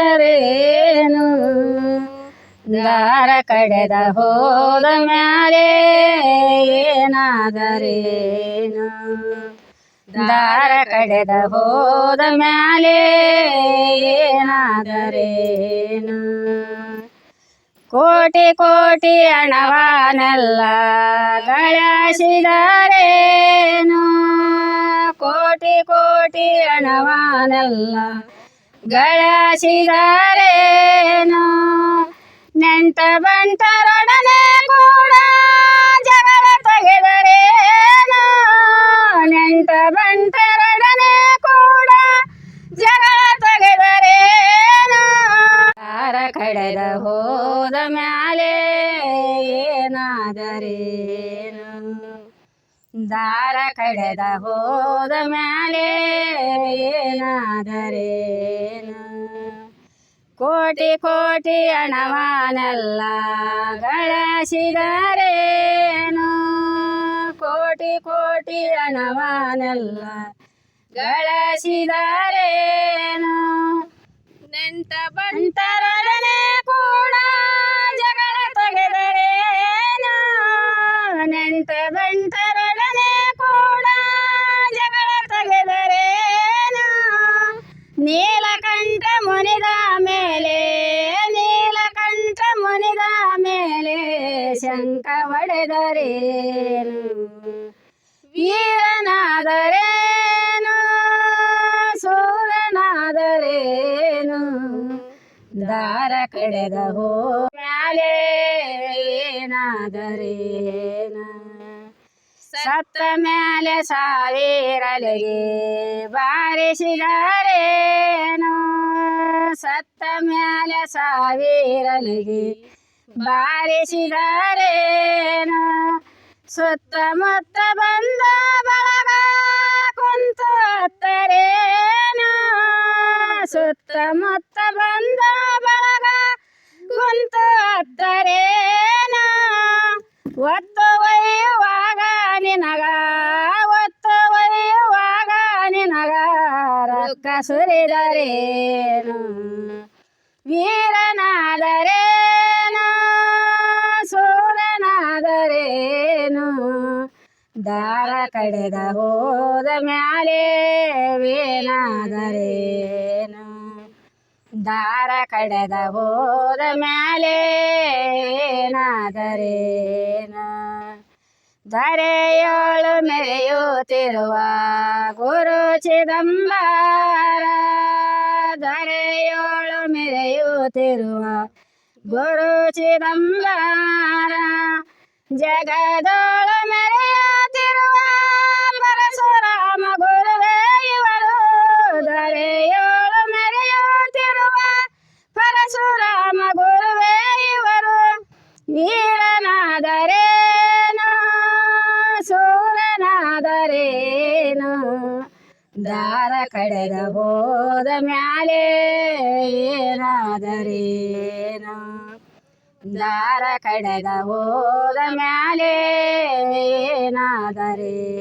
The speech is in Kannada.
ಬಂದರೇನು ದಾರ ಕಡೆದ ಹೋದ ಮ್ಯಾಲೆ ಏನಾದರೇನು? ದಾರ ಕಡೆದ ಹೋದ ಮ್ಯಾಲೆ ಏನಾದರೇನು? ಕೋಟಿ ಕೋಟಿ ಹಣವನೆಲ್ಲ ಗಳಿಸಿದರೇನು ಕೋಟಿ ಕೋಟಿ ಹಣವನೆಲ್ಲ ಗಳಸಿದರೇನು? ನೆಂಟ ಬಂಟರೊಡನೆ ಕೂಡ ಜಗಳ ತೆಗೆದರೇನು? ನೆಂಟ ಬಂಟರೊಡನೆ ಕೂಡ ಜಗಳ ತೆಗೆದರೇನು? ಯಾರ ಕಡೆದ ಹೋದ ಮ್ಯಾಲೆ ಏನಾದರೇನು ದಾರ ಕಡೆದ ಹೋದ ಮ್ಯಾಲೆ ಏನಾದರೇನು ಕೋಟಿ ಕೋಟಿ ಹಣವನೆಲ್ಲ ಗಳಸಿದರೇನು ಕೋಟಿ ಕೋಟಿ ಹಣವನೆಲ್ಲ ಗಳಸಿದರೇನು ನೆಂಟ ಬಂಟರೊಡನೆ ಕೂಡ ಜಗಳ ತೆಗೆದರೇನು? ನೆಂಟ ಬಂಟರೊಡನೆ ಶಂಕ ಹೊಡೆದರೇನು ವೀರನಾದರೇನು? ಸೂರನಾದರೇನು ದಾರ ಕಡೆದ ಹೋ ಏನಾದರೇನು? ಸತ್ತ ಮೇಲೆ ಸಾವಿರಲಿಗೆ ಬಾರಿಸಿದರೇನು? ಸತ್ತ ಮೇಲೆ ಸಾವಿರಲಿಗೆ ಬಾರಿಸಿದರೇನು? ಸುತ್ತಮುತ್ತ ಬಂದ ಬಳಗ ಕುಂತು ಹತ್ತರೇನು? ಸುತ್ತಮುತ್ತ ಬಂದ ಬಳಗ ಕುಂತು ಹತ್ತರೇನು? ಒತ್ತು ಒಯ್ಯುವಾಗ ನಿನಗ, ಒತ್ತು ಒಯ್ಯುವಾಗ ನಿನಗ ರೊಕ್ಕ ವೀರನಾದರೇನು ದಾರ ಕಡೆದ ಹೋದ ಮ್ಯಾಲೆ ವೇನಾದರೇನು ದಾರ ಕಡೆದ ಹೋದ ಮ್ಯಾಲೆ ಏನಾದರೇನು? ಧರೆಯೋಳು ಮೆರೆಯುತ್ತಿರುವ ಗುರು ಚಿದಂಬರ ಧರೆಯೋಳು ಮೆರೆಯುತ್ತಿರುವ ಗುರು ಚಿದಂಬರ, ಜಗದೋಳು ವೀರನಾದರೇನು ಸೂರನಾದರೇನು ದಾರ ಕಡೆದ ಹೋದ ಮ್ಯಾಲೆ ಏನಾದರೇನು. ದಾರ ಕಡೆದ ಹೋದ ಮ್ಯಾಲೆ ಏನಾದರೇನು